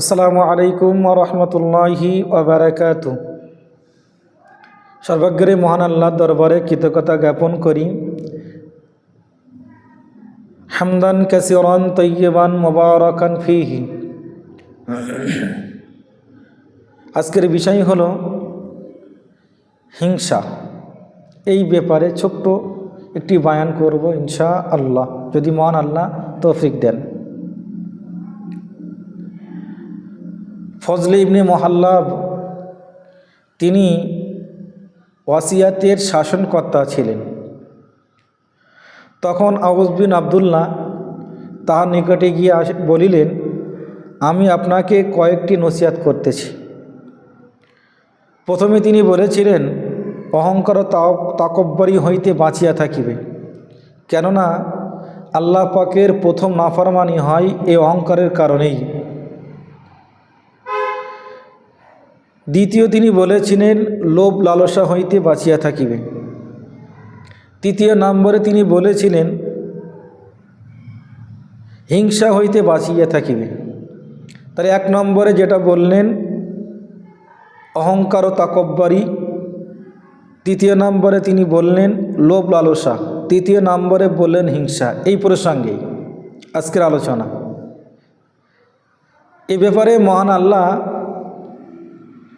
আসসালামু আলাইকুম রহমতুল্লাহি ওবরাকাত সর্বাগ্রে মহান আল্লাহ দরবারে কৃতজ্ঞতা জ্ঞাপন করি। হামদান কাসিরান তৈয়বান মোবারকান ফিহি। আজকের বিষয় হল হিংসা। এই ব্যাপারে ছোট্ট একটি বায়ান করব ইনশা আল্লাহ যদি মহান আল্লাহ তৌফিক দেন। ফজলে ইবনে মহাল্লাব, তিনি ওয়াসিয়াতের শাসনকর্তা ছিলেন। তখন আউস বিন আবদুল্লাহ তাহার নিকটে গিয়ে বলিলেন, আমি আপনাকে কয়েকটি নসিহাত করতেছি। প্রথমে তিনি বলেছিলেন, অহংকার তাকব্বরি হইতে বাঁচিয়া থাকিবে। কেননা আল্লাহ পাকের প্রথম নাফরমানি হয় এই অহংকারের কারণেই। দ্বিতীয় তিনি বলেছিলেন, লোভ লালসা হইতে বাঁচিয়া থাকিবে। তৃতীয় নম্বরে তিনি বলেছিলেন, হিংসা হইতে বাঁচিয়া থাকিবে। তার এক নম্বরে যেটা বললেন, অহংকার ও তাকব্বারি। তৃতীয় নম্বরে তিনি বললেন, লোভ লালসা। তৃতীয় নম্বরে বললেন, হিংসা। এই প্রসঙ্গেই আজকের আলোচনা। এ ব্যাপারে মহান আল্লাহ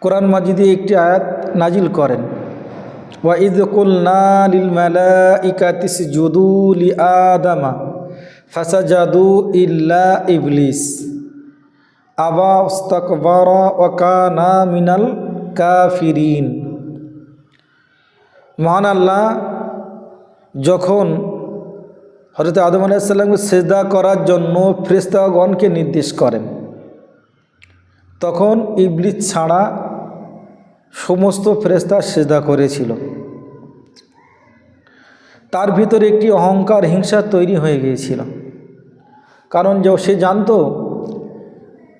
কোরআন মাজিদে একটি আয়াত নাজিল করেন। ওয়াঈদ কুলনা লিল মালাইকাতিস জুদু লি আদামা ফাসাজাদু ইল্লা ইবলিস। আবা উস্তাকবারা ওয়া কানা মিনাল কাফিরিন। মহান আল্লাহ, যখন হজরত আদম আলাইসাল্লামকে সেজদা করার জন্য ফ্রেস্তাগণকে নির্দেশ করেন, তখন ইবলিস ছাড়া সমস্ত ফেরেস্তা সেজদা করেছিল। তার ভিতরে একটি অহংকার, হিংসা তৈরি হয়ে গিয়েছিল। কারণ যে সে জানতো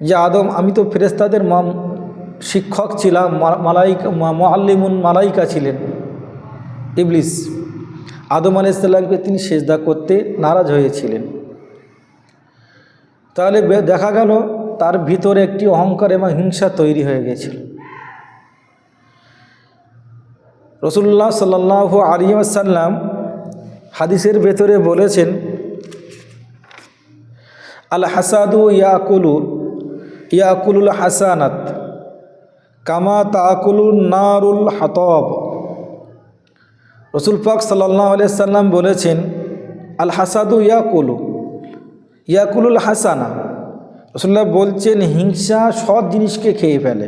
যে আদম, আমি তো ফেরেস্তাদের মাম শিক্ষক ছিলাম মালাইকা মোয়াল্লিমুন মালাইকা ছিলেন। ইবলিস, আদম আলাইসাল্লামকে তিনি সেজদা করতে নারাজ হয়েছিলেন। তাহলে দেখা গেল তার ভিতরে একটি অহংকার এবং হিংসা তৈরি হয়ে গেছিল। রসুল্লাহ সাল্লাহ আলিয়াসাল্লাম হাদিসের ভেতরে বলেছেন আল হাসাদু ইয়াকুলু, ইয়াকুলুল হাসানাত, কামা তাকুলুল নারুল হাতব। রসুল পাক সাল্লাহ আলিয়াল্লাম বলেছেন আল হাসাদু ইয়াকুলু, ইয়াকুলুল হাসানা। রসুল্লাহ বলছেন, হিংসা সব জিনিসকে খেয়ে ফেলে।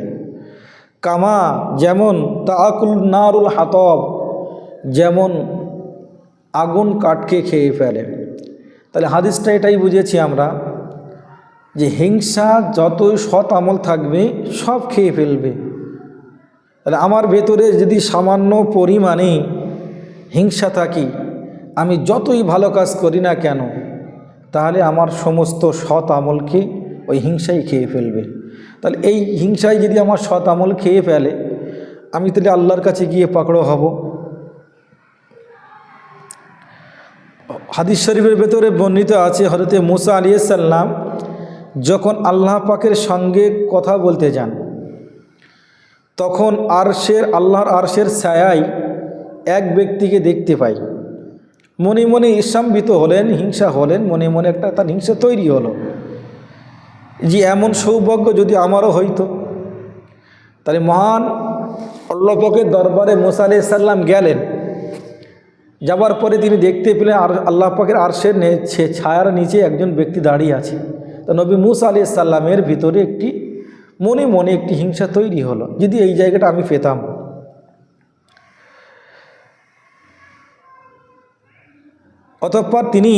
কামা, যেমন তাকুল নারুল হাতব, যেমন আগুন কাঠকে খেয়ে ফেলে। তাহলে হাদিসটা এটাই বুঝেছি আমরা যে হিংসা যতই সৎ আমল থাকবে, সব খেয়ে ফেলবে। তাহলে আমার ভেতরে যদি সামান্য পরিমাণে হিংসা থাকি, আমি যতই ভালো কাজ করি না কেন, তাহলে আমার সমস্ত সৎ আমলকে ওই হিংসাই খেয়ে ফেলবে। তাহলে এই হিংসায় যদি আমার সৎ আমল খেয়ে ফেলে, আমি তাহলে আল্লাহর কাছে গিয়ে পাকড়ো হব। হাদিস শরীফের ভেতরে বর্ণিত আছে হরতে মুসা আলিয়াল্লাম যখন আল্লাহ পাকের সঙ্গে কথা বলতে যান, তখন আরশের, আল্লাহর আরশের ছায়ায় এক ব্যক্তিকে দেখতে পাই। মনে মনে ইসাম্বিত হলেন, হিংসা হলেন, মনে মনে একটা তার হিংসা তৈরি হলো। যে এমন সৌভাগ্য যদি আমারও হইতো। তাহলে মহান অল্লাপকের দরবারে মোসা আলি সাল্লাম গেলেন। যাবার পরে তিনি দেখতে পেলেন আর আল্লাহ পাকের আরশের ছায়ার নিচে একজন ব্যক্তি দাঁড়িয়ে আছে। তো নবী মুসা আলি সাল্লামের ভিতরে একটি, মনে মনে একটি হিংসা তৈরি হলো, যদি এই জায়গাটা আমি পেতাম। অতঃপর তিনি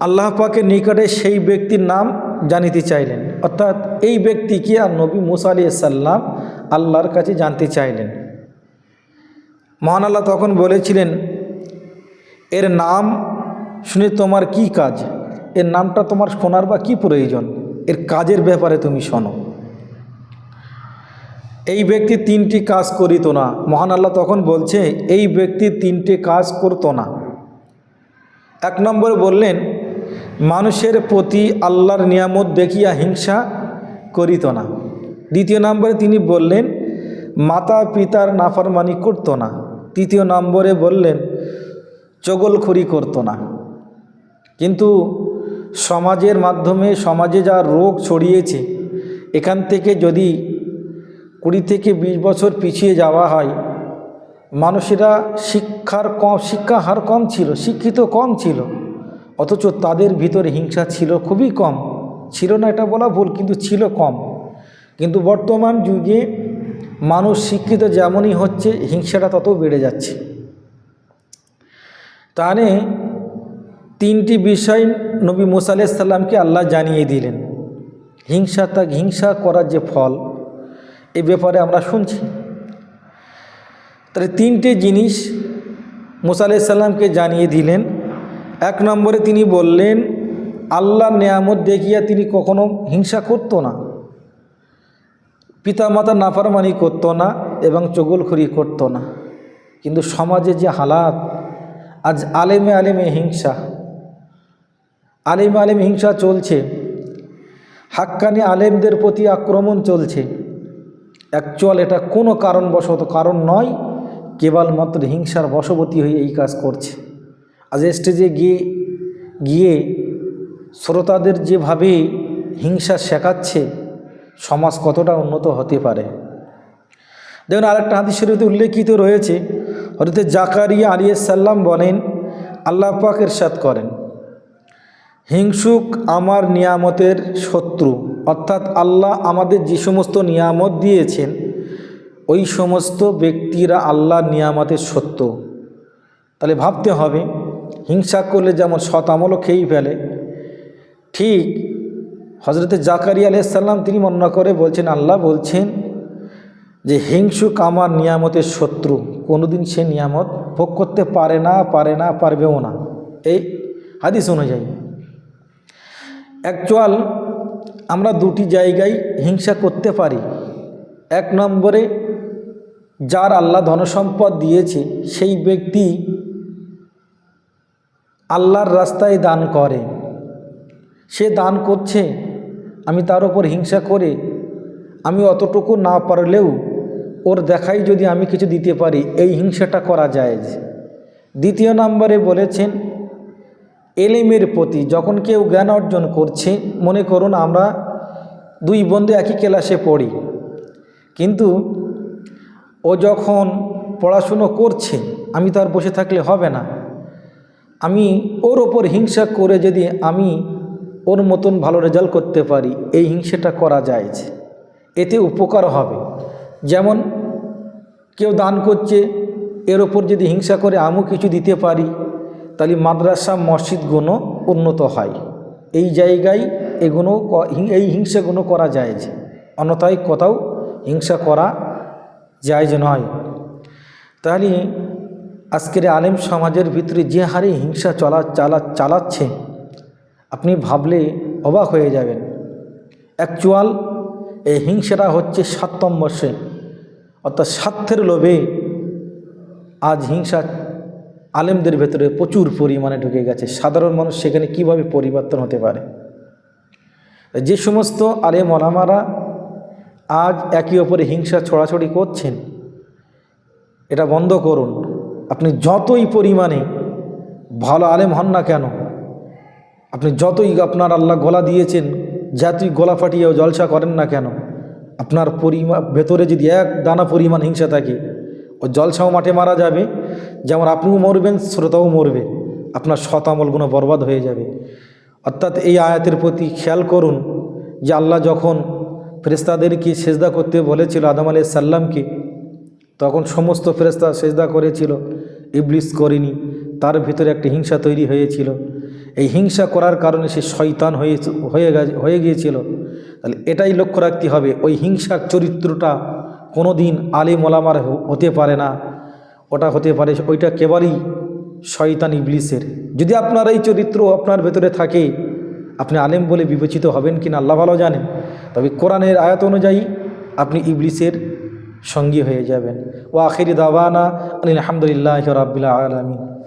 আল্লাহ পাকের নিকটে সেই ব্যক্তির নাম জানিতে চাইলেন। অর্থাৎ এই ব্যক্তি কি আর নবী মুসা আলি সাল্লাম আল্লাহর কাছে জানতে চাইলেন? মহান আল্লাহ তখন বলেছিলেন, এর নাম শুনে তোমার কি কাজ? এর নামটা তোমার শোনার বা কি প্রয়োজন? এর কাজের ব্যাপারে তুমি শোনো। এই ব্যক্তি তিনটি কাজ করিত না। মহান আল্লাহ তখন বলছে, এই ব্যক্তি তিনটি কাজ করতো না। এক নম্বর বললেন মানুষের প্রতি আল্লাহর নিয়ামত দেখিয়া হিংসা করিত না। দ্বিতীয় নম্বরে তিনি বললেন, মাতা পিতার নাফরমানি করতো না। তৃতীয় নম্বরে বললেন, চগলখড়ি করতো না। কিন্তু সমাজের মাধ্যমে সমাজে যা রোগ ছড়িয়েছে, এখান থেকে যদি কুড়ি থেকে বিশ বছর পিছিয়ে যাওয়া হয়, মানুষেরা শিক্ষার কম, শিক্ষা হার কম ছিল, শিক্ষিত কম ছিল। অথচ তাদের ভিতরে হিংসা ছিল খুবই কম। ছিল না, এটা বলা ভুল, কিন্তু ছিল কম। কিন্তু বর্তমান যুগে মানুষ শিক্ষিত যেমনই হচ্ছে, হিংসাটা তত বেড়ে যাচ্ছে। তাহলে তিনটি বিষয় নবী মুসা আলাইসাল্লামকে আল্লাহ জানিয়ে দিলেন। হিংসা তা, হিংসা করার যে ফল, এ ব্যাপারে আমরা শুনছি। তাহলে তিনটে জিনিস মুসা আলাইসাল্লামকে জানিয়ে দিলেন। এক নম্বরে তিনি বললেন আল্লাহ নেয়ামত দেখিয়া তিনি কখনো হিংসা করতো না, পিতামাতা নাফারমানি করতো না এবং চগলখড়ি করতো না। কিন্তু সমাজে যে হালাত, আজ আলেমে আলেমে হিংসা, আলেমে আলেম হিংসা চলছে, হাক্কানি আলেমদের প্রতি আক্রমণ চলছে। অ্যাকচুয়াল এটা কোনো কারণবশত কারণ নয়, কেবলমাত্র হিংসার বশবতী হয়ে এই কাজ করছে। আজ স্টেজে গিয়ে গিয়ে শ্রোতাদের যেভাবে হিংসা শেখাচ্ছে, সমাজ কতটা উন্নত হতে পারে? দেখুন, আরেকটা হাদিস শরীফে উল্লেখিত রয়েছে হরতে জাকারিয়া আলিয়াল্লাম বলেন, আল্লাহ পাক এরশাদ করেন, হিংসুক আমার নিয়ামতের শত্রু, অর্থাৎ আল্লাহ আমাদের যে সমস্ত নিয়ামত দিয়েছেন, ওই সমস্ত ব্যক্তিরা আল্লাহ নিয়ামতের সত্য। তাহলে ভাবতে হবে হিংসা করলে যেমন সৎ আমলও খেয়েই ফেলে, ঠিক হজরতে জাকারি আলাইসাল্লাম তিনি বর্ণনা করে বলছেন, আল্লাহ বলছেন যে হিংসুক আমার নিয়ামতের শত্রু, কোনোদিন সে নিয়ামত ভোগ করতে পারে না পারে না, পারবেও না। এই হাদিস অনুযায়ী। অ্যাকচুয়াল আমরা দুটি জায়গায় হিংসা করতে পারি। এক নম্বরে যার আল্লাহ ধনসম্পদ দিয়েছে, সেই ব্যক্তি আল্লাহর রাস্তায় দান করে। সে দান করছে, আমি তার ওপর হিংসা করে। আমি অতটুকু না পারলেও ওর দেখাই যদি আমি কিছু দিতে পারি, এই হিংসাটা করা যায় দ্বিতীয় নম্বরে বলেছেন, এলেমের প্রতি যখন কেউ জ্ঞান অর্জন করছে, মনে করুন আমরা দুই বন্ধু একই ক্লাসে পড়ি, কিন্তু ও যখন পড়াশুনো করছে, আমি তার বসে থাকলে হবে না। আমি ওর ওপর হিংসা করে যদি আমি ওর মতন ভালো রেজাল্ট করতে পারি, এই হিংসাটা করা যায় এতে উপকার হবে। যেমন কেউ দান করছে, এর ওপর যদি হিংসা করে আমিও কিছু দিতে পারি, তাহলে মাদ্রাসা, মসজিদ মসজিদগুলো উন্নত হয়। এই জায়গায় এগুলো এই হিংসাগুলো করা যায় অন্যথায় কোথাও হিংসা করা জায়জ নয়। তাহলে আজকের আলেম সমাজের ভিতরে যে হারে হিংসা চলা চালা চালাচ্ছে, আপনি ভাবলে অবাক হয়ে যাবেন। অ্যাকচুয়াল এই হিংসাটা হচ্ছে সাতম্বর্ষে অর্থাৎ স্বার্থের লোভে আজ হিংসা আলেমদের ভেতরে প্রচুর পরিমাণে ঢুকে গেছে। সাধারণ মানুষ সেখানে কীভাবে পরিবর্তন হতে পারে? যে সমস্ত আলেম ওলামারা আজ একে অপরে হিংসা, ছড়াছড়ি করছেন, এটা বন্ধ করুন। যতই পরিমাণে ভালো আলেম হন না কেন, আপনি যতই আপনার আল্লাহ গলা দিয়েছেন যতই গলা ফাটিয়েও জলসা করেন না কেন, আপনার পরিমা, ভেতরে যদি এক দানা পরিমাণ হিংসা থাকে, ও জলসাও মাঠে মারা যাবে, যেমন আপনিও মরবেন, শ্রোতাও মরবে, আপনার শতামলগুলো বরবাদ হয়ে যাবে। অর্থাৎ এই আয়াতের প্রতি খেয়াল করুন যে আল্লাহ যখন ফেরেস্তাদেরকে সেজদা করতে বলেছিল আদম আলি সাল্লামকে তখন সমস্ত ফেরেস্তা সেজদা করেছিল। ইবলিস করেনি, তার ভিতরে একটি হিংসা তৈরি হয়েছিল। এই হিংসা করার কারণে সে শয়তান হয়ে হয়ে হয়ে গিয়েছিল। তাহলে এটাই লক্ষ্য রাখতে হবে, ওই হিংসার চরিত্রটা কোনো দিন আলিম ওলামার হতে পারে না। ওটা হতে পারে ওইটা কেবলই শয়তান ইবলিসের। যদি আপনার এই চরিত্র আপনার ভেতরে থাকে, আপনি আলেম বলে বিবেচিত হবেন কিনা, আল্লাহ ভালো জানেন। তবে কোরআনের আয়াত অনুযায়ী আপনি ইবলিসের সঙ্গী হয়ে যাবেন। ও আখিরি দাওয়ানা আলহামদুলিল্লাহ রাবিল্লা আলমী